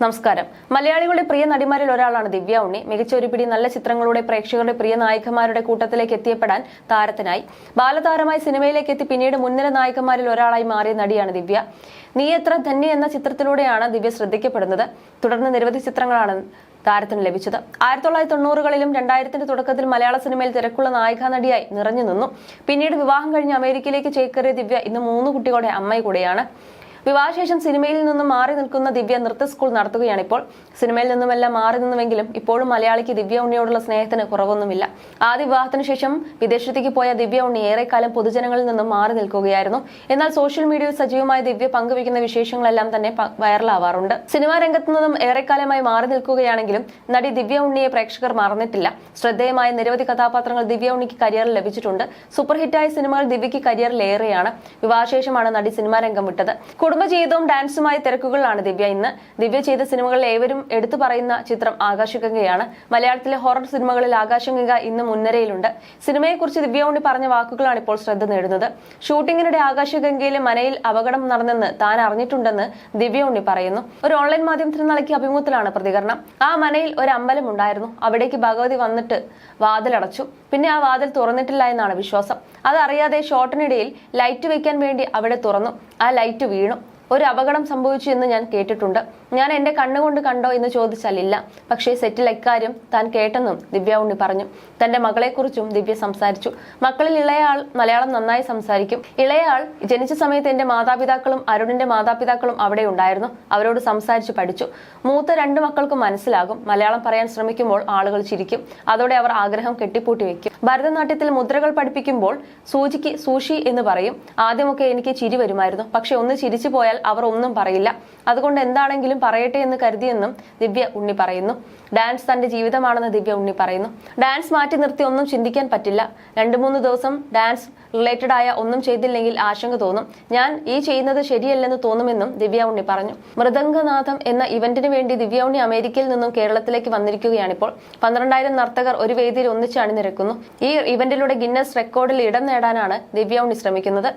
നമസ്കാരം. മലയാളികളുടെ പ്രിയ നടിമാരിൽ ഒരാളാണ് ദിവ്യ ഉണ്ണി. മികച്ച ഒരു പിടി നല്ല ചിത്രങ്ങളുടെ പ്രേക്ഷകരുടെ പ്രിയ നായികമാരുടെ കൂട്ടത്തിലേക്ക് എത്തിയപ്പെടാൻ താരത്തിനായി. ബാലതാരമായി സിനിമയിലേക്ക് എത്തി പിന്നീട് മുൻനിര നായികമാരിൽ ഒരാളായി മാറിയ നടിയാണ് ദിവ്യ. നീ എത്ര ധന്യ എന്ന ചിത്രത്തിലൂടെയാണ് ദിവ്യ ശ്രദ്ധിക്കപ്പെടുന്നത്. തുടർന്ന് നിരവധി ചിത്രങ്ങളാണ് താരത്തിന് ലഭിച്ചത്. ആയിരത്തി തൊള്ളായിരത്തി തൊണ്ണൂറുകളിലും രണ്ടായിരത്തിന്റെ തുടക്കത്തിൽ മലയാള സിനിമയിൽ തിരക്കുള്ള നായിക നടിയായി നിറഞ്ഞു നിന്നു. പിന്നീട് വിവാഹം കഴിഞ്ഞ് അമേരിക്കയിലേക്ക് ചേക്കേറിയ ദിവ്യ ഇന്ന് മൂന്ന് കുട്ടികളുടെ അമ്മ കൂടെയാണ് വിവാഹശേഷം സിനിമയിൽ നിന്നും മാറി നിൽക്കുന്ന ദിവ്യ നൃത്ത സ്കൂൾ നടത്തുകയാണ് ഇപ്പോൾ. സിനിമയിൽ നിന്നുമെല്ലാം മാറി നിന്നുവെങ്കിലും ഇപ്പോഴും മലയാളിക്ക് ദിവ്യ ഉണ്ണിയോടുള്ള സ്നേഹത്തിന് കുറവൊന്നുമില്ല. ആദ്യ വിവാഹത്തിന് ശേഷം വിദേശത്തേക്ക് പോയ ദിവ്യ ഉണ്ണി ഏറെക്കാലം പൊതുജനങ്ങളിൽ നിന്നും മാറി നിൽക്കുകയായിരുന്നു. എന്നാൽ സോഷ്യൽ മീഡിയയിൽ സജീവമായ ദിവ്യ പങ്കുവയ്ക്കുന്ന വിശേഷങ്ങളെല്ലാം തന്നെ വൈറലാവാറുണ്ട്. സിനിമാ രംഗത്ത് നിന്നും ഏറെക്കാലമായി മാറി നിൽക്കുകയാണെങ്കിലും നടി ദിവ്യ ഉണ്ണിയെ പ്രേക്ഷകർ മറന്നിട്ടില്ല. ശ്രദ്ധേയമായ നിരവധി കഥാപാത്രങ്ങൾ ദിവ്യ ഉണ്ണിക്ക് കരിയറിൽ ലഭിച്ചിട്ടുണ്ട്. സൂപ്പർ ഹിറ്റായ സിനിമകൾ ദിവ്യയ്ക്ക് കരിയറിലേറെയാണ്. വിവാഹശേഷമാണ് നടി സിനിമാ രംഗം വിട്ടത്. കുടുംബജീവിതവും ഡാൻസുമായി തിരക്കുകളിലാണ് ദിവ്യ ഇന്ന്. ദിവ്യ ചെയ്ത സിനിമകളിൽ ഏവരും എടുത്തു പറയുന്ന ചിത്രം ആകാശഗംഗയാണ്. മലയാളത്തിലെ ഹൊറർ സിനിമകളിൽ ആകാശഗംഗ ഇന്ന് മുൻനിരയിലുണ്ട്. സിനിമയെക്കുറിച്ച് ദിവ്യ ഉണ്ണി പറഞ്ഞ വാക്കുകളാണ് ഇപ്പോൾ ശ്രദ്ധ നേടുന്നത്. ഷൂട്ടിങ്ങിനിടെ ആകാശഗംഗയിലെ മനയിൽ അപകടം നടന്നെന്ന് താൻ അറിഞ്ഞിട്ടുണ്ടെന്ന് ദിവ്യ ഉണ്ണി പറയുന്നു. ഒരു ഓൺലൈൻ മാധ്യമത്തിന് നൽകിയ അഭിമുഖത്തിലാണ് പ്രതികരണം. ആ മനയിൽ ഒരു അമ്പലം ഉണ്ടായിരുന്നു അവിടേക്ക് ഭഗവതി വന്നിട്ട് വാതിലടച്ചു. പിന്നെ ആ വാതിൽ തുറന്നിട്ടില്ല എന്നാണ് വിശ്വാസം. അതറിയാതെ ഷോട്ടിനിടയിൽ ലൈറ്റ് വെക്കാൻ വേണ്ടി അവിടെ തുറന്നു. ആ ലൈറ്റ് വീണു. ഒരു അപകടം സംഭവിച്ചു എന്ന് ഞാൻ കേട്ടിട്ടുണ്ട്. ഞാൻ എന്റെ കണ്ണുകൊണ്ട് കണ്ടോ എന്ന് ചോദിച്ചാൽ ഇല്ല. പക്ഷേ സെറ്റിൽ ഇക്കാര്യം താൻ കേട്ടെന്നും ദിവ്യ ഉണ്ണി പറഞ്ഞു. തന്റെ മകളെക്കുറിച്ചും ദിവ്യ സംസാരിച്ചു. മക്കളിൽ ഇളയാൾ മലയാളം നന്നായി സംസാരിക്കും. ഇളയാൾ ജനിച്ച സമയത്ത് എന്റെ മാതാപിതാക്കളും അരുണിന്റെ മാതാപിതാക്കളും അവിടെ ഉണ്ടായിരുന്നു. അവരോട് സംസാരിച്ച് പഠിച്ചു. മൂത്ത രണ്ട് മക്കൾക്കും മനസ്സിലാകും. മലയാളം പറയാൻ ശ്രമിക്കുമ്പോൾ ആളുകൾ ചിരിക്കും. അതോടെ അവർ ആഗ്രഹം കെട്ടിപ്പൂട്ടി വെക്കും. ഭരതനാട്യത്തിൽ മുദ്രകൾ പഠിപ്പിക്കുമ്പോൾ സൂചിക്ക് സൂഷി എന്ന് പറയും. ആദ്യമൊക്കെ എനിക്ക് ചിരി വരുമായിരുന്നു. പക്ഷെ ഒന്ന് ചിരിച്ചു പോയാൽ അവർ ഒന്നും പറയില്ല. അതുകൊണ്ട് എന്താണെങ്കിലും പറയട്ടെ എന്ന് കരുതിയെന്നും ദിവ്യ ഉണ്ണി പറയുന്നു. ഡാൻസ് തന്റെ ജീവിതമാണെന്ന് ദിവ്യ ഉണ്ണി പറയുന്നു. ഡാൻസ് മാറ്റി നിർത്തി ഒന്നും ചിന്തിക്കാൻ പറ്റില്ല. രണ്ട് മൂന്ന് ദിവസം ഡാൻസ് റിലേറ്റഡ് ആയ ഒന്നും ചെയ്തില്ലെങ്കിൽ ആശങ്ക തോന്നും. ഞാൻ ഈ ചെയ്യുന്നത് ശരിയല്ലെന്ന് തോന്നുമെന്നും ദിവ്യ ഉണ്ണി പറഞ്ഞു. മൃദംഗനാഥം എന്ന ഇവന്റിന് വേണ്ടി ദിവ്യ ഉണ്ണി അമേരിക്കയിൽ നിന്നും കേരളത്തിലേക്ക് വന്നിരിക്കുകയാണിപ്പോൾ. പന്ത്രണ്ടായിരം നർത്തകർ ഒരു വേദിയിൽ ഒന്നിച്ച് അണിനിരക്കുന്നു. ഈ ഇവന്റിലൂടെ ഗിന്നസ് റെക്കോർഡിൽ ഇടം നേടാനാണ് ദിവ്യ ഉണ്ണി ശ്രമിക്കുന്നത്.